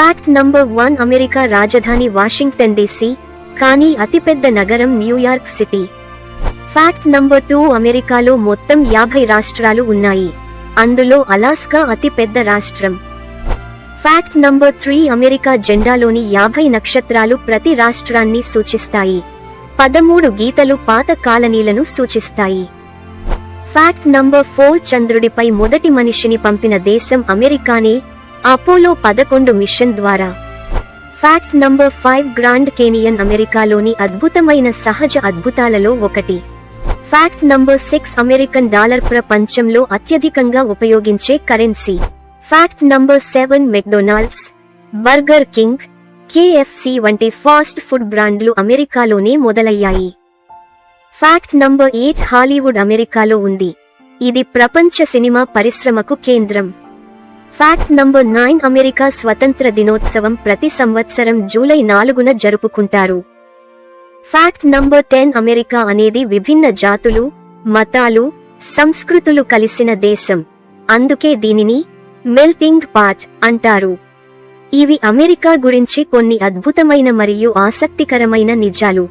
Fact number one America రాజధాని Washington DC కానీ అతిపెద్ద నగరం New York city. Fact number two అమెరికాలో మొత్తం యాభై రాష్ట్రాలు ఉన్నాయి. అందులో అలాస్కా అతిపెద్ద రాష్ట్రం. ఫ్యాక్ట్ నంబర్ త్రీ అమెరికా జెండాలోని యాభై నక్షత్రాలు ప్రతి రాష్ట్రాన్ని సూచిస్తాయి. పదమూడు గీతలు పాత కాలనీలను సూచిస్తాయి. ఫ్యాక్ట్ నంబర్ ఫోర్ చంద్రుడిపై మొదటి మనిషిని పంపిన దేశం అమెరికానే అపోలో పదకొండు మిషన్ ద్వారా. Fact number five Grand Canyon అమెరికాలోని అద్భుతమైన సహజ అద్భుతాలలో ఒకటి. Fact number six American dollar ప్రపంచంలో అత్యధికంగా ఉపయోగించే currency. Fact number seven McDonald's Burger King KFC వంటి ఫాస్ట్ ఫుడ్ బ్రాండ్లు అమెరికాలోనే మొదలయ్యాయి. ఫ్యాక్ట్ నంబర్ ఎయిట్ హాలీవుడ్ అమెరికాలో ఉంది. ఇది ప్రపంచ సినిమా పరిశ్రమకు కేంద్రం. ఫ్యాక్ట్ నంబర్ నైన్ అమెరికా స్వతంత్ర దినోత్సవం ప్రతి సంవత్సరం జూలై నాలుగున జరుపుకుంటారు ఫ్యాక్ట్ నంబర్ టెన్ అమెరికా అనేది విభిన్న జాతులు మతాలు సంస్కృతులు కలిసిన దేశం అందుకే దీనిని మెల్టింగ్ పాట్ అంటారు ఇవి అమెరికా గురించి కొన్ని అద్భుతమైన మరియు ఆసక్తికరమైన నిజాలు